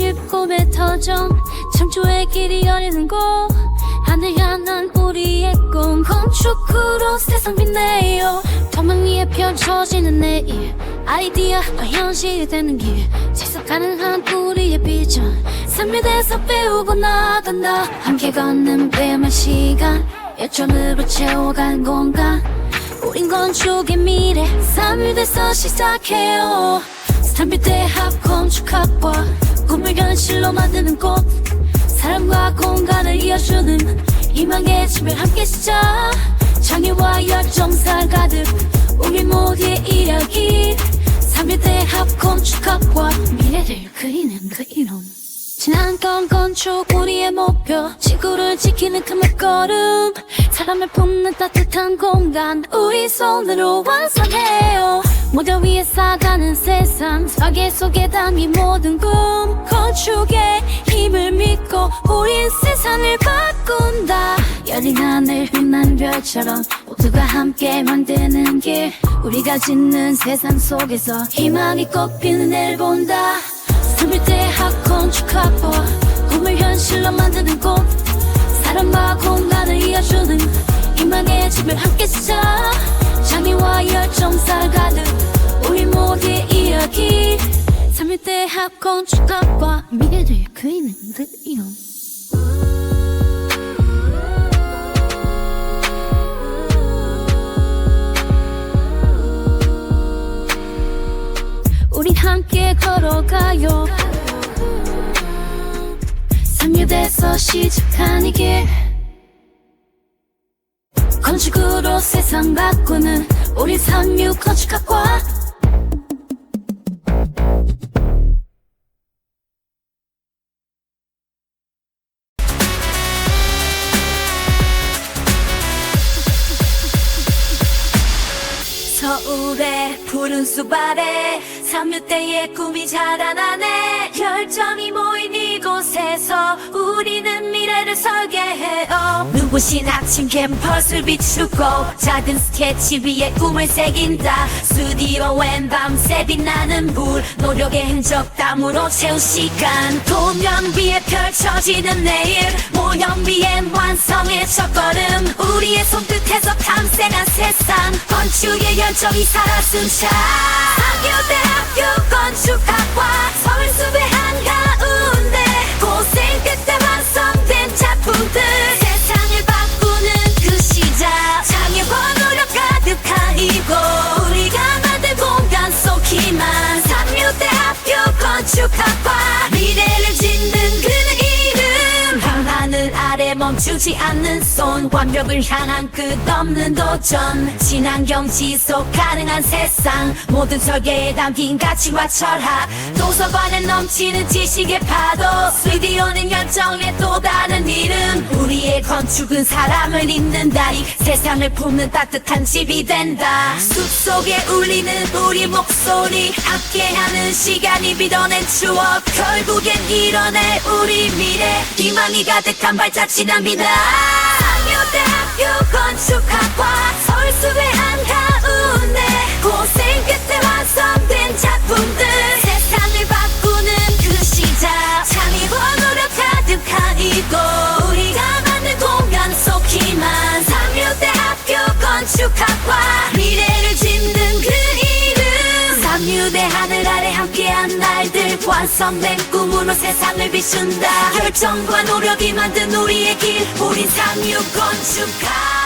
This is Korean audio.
상륙 꿈의 터전 창조의 길이 열리는 곳. 하늘 향한 우리의 꿈. 건축으로 세상 빛내요. 도망 위에 펼쳐지는 내일. 아이디어가 현실이 되는 길. 지속 가능한 우리의 비전. 산미대에서 배우고 나간다. 함께 걷는 배움의 시간. 열정으로 채워간 공간. 우린 건축의 미래. 산미대에서 시작해요. 산미대학 건축학과 꿈을 현실로 만드는 곳 사랑과 공간을 이어주는 희망의 집을 함께 시작 창의와 열정살 가득 우리 모두의 이야기 삼일대합 건축학과 미래를 그리는 그 이름 지난 건 건축 우리의 목표 지구를 지키는 그 목걸음 사람을 품는 따뜻한 공간. 우리 손으로 완성해요. 모델 위에 쌓아가는 세상. 설계 속에 담긴 모든 꿈. 건축의 힘을 믿고 우린 세상을 바꾼다. 열린 하늘 빛난 별처럼 모두가 함께 만드는 길. 우리가 짓는 세상 속에서 희망이 꽃피는 애를 본다. 스물대학 건축학과 꿈을 현실로 만드는 곳 사람과 공간을 이어주 대학 건축학과 미래를 그리는 그 이름 우리 함께 걸어가요. 삼유대에서 시작한 이 길. 건축으로 세상 바꾸는 우리 삼유 건축학과 서울의 푸른 숲 아래 삼육대의 꿈이 자라나네. 열정이 모인 이곳에서 우리는 미래를 설계해요. 눈부신 아침 캠퍼스를 비추고 작은 스케치 위에 꿈을 새긴다. 스튜디오엔 밤새 빛나는 불 노력의 흔적 땀으로 채운 시간. 도면 위에 펼쳐지는 내일 모형 위 엔 완성의 첫걸음 우리의 손끝에서 탐색한 세상. 건축의 열정이 살아 숨차 상교대 멈추지 않는 손 완벽을 향한 끝없는 도전. 친환경 지속 가능한 세상. 모든 설계에 담긴 가치와 철학. 도서관에 넘치는 지식의 파도. 스튜디오는 열정의 또 다른 이름. 우리의 건축은 사람을 잇는다. 이 세상을 품는 따뜻한 집이 된다. 숲속에 울리는 우리 목소리. 함께하는 시간이 빚어낸 추억. 결국엔 이뤄낼 우리 미래. 희망이 가득한 발자취납니다 상여대학교 건축학과 서울숲의 한가 완성된 꿈으로 세상을 비춘다. 열정과 노력이 만든 우리의 길. 우린 삼류 건축학